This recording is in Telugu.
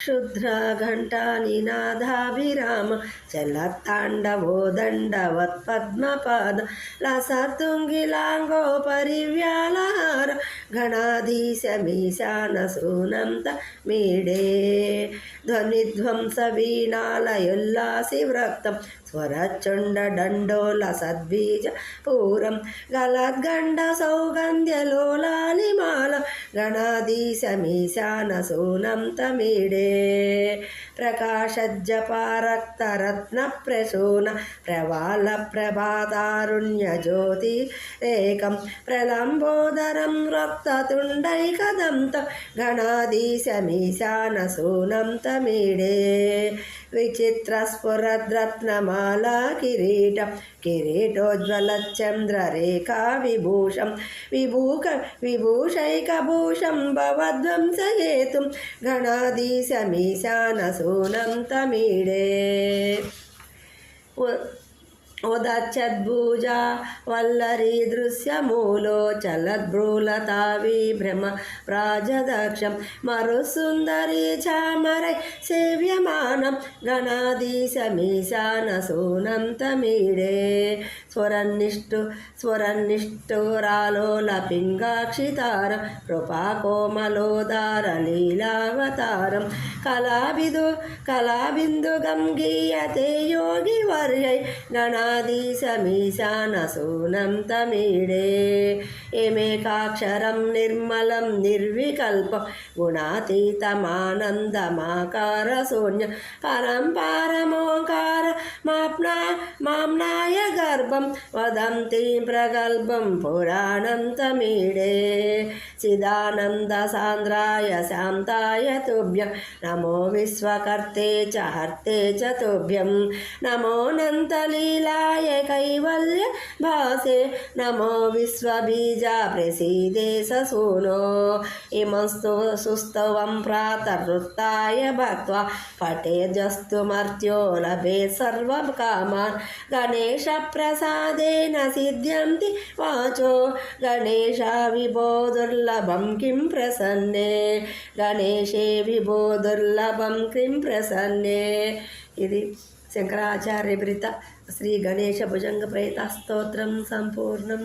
క్షుద్రఘంటానినాథాభిరామ చలతాండవో దండవత్ పద్మపాద లసతుంగిలాంగో పరివ్యాలహార గణాధీశమీశాన సూనంత మీడే. ధ్వనిధ్వంస వీణాలయుల్లాసి వ్రక్తం స్వరచుండ దండోల సద్బీజ పూరం గలద్గండ సౌగంధ్యలోలాలిమాల గణాధీశమీశాన సూనం తమిడే ప్రకాశజ్జ పారక్తరత్న ప్రసూన ప్రవాళ ప్రభాతారుణ్య జ్యోతి ఏకం ప్రలంబోదరం రక్తతుండైకదంత గణాధీశమీశాన సూనం తమిడే तमीडे विचित्रस्फुरद्रत्नमाला किरीटं किरीटोज्ज्वलच्चन्द्ररेखा विभूषं विभूक विभूषैकभूषं भवध्वंसहेतुं। गणाधीशमीशानसूनं तमीडे। ఉదచ్చద్భుజ వల్లరి దృశ్యమూలో చలద్భ్రూలతావి భ్రమ రాజదక్షం మరుసుందరి చామరై సేవ్యమానం గణాధీశమీశాన సూనంతమీడే. స్వరన్నిష్టు స్వరన్నిష్ఠురాలో లపింగాక్షితారం కృపాకోమలోదార లీలావతారం. కళాభిదు కళాబిందు గం గీయతే యోగి వర్యై గణా ఈశానశూనం తమిడే. ఏమేకాక్షరం నిర్మలం నిర్వికల్ప గుణాతీతమానందమాకార శూన్య కరం పారమోంకార మాప్నా మామ్నాయ గర్భం వదంతి ప్రగల్భం పురాణం తమిడే. చిదానంద సాంద్రాయ శాంతాయ తుభ్యం నమో విశ్వకర్తే చ హర్తే చ తుభ్యం నమో నంతలీలా विष्णुपदाय कैवल्य भासे नमो विश्वबीजा प्रसीदे ससूनो इमस्तु सुस्तवं प्रातरुत्ताय भक्त्वा पटेजस्तु मर्त्यो लभेत् सर्वकामान् गणेशप्रसादेन सिद्ध्यन्ति वाचो गणेशा विभो दुर्लभं किं प्रसन्ने गणेशे विभो दुर्लभं किं प्रसन्ने ఇది శంకరాచార్య భృత శ్రీ గణేశ భుజంగ ప్రేత స్తోత్రం సంపూర్ణం.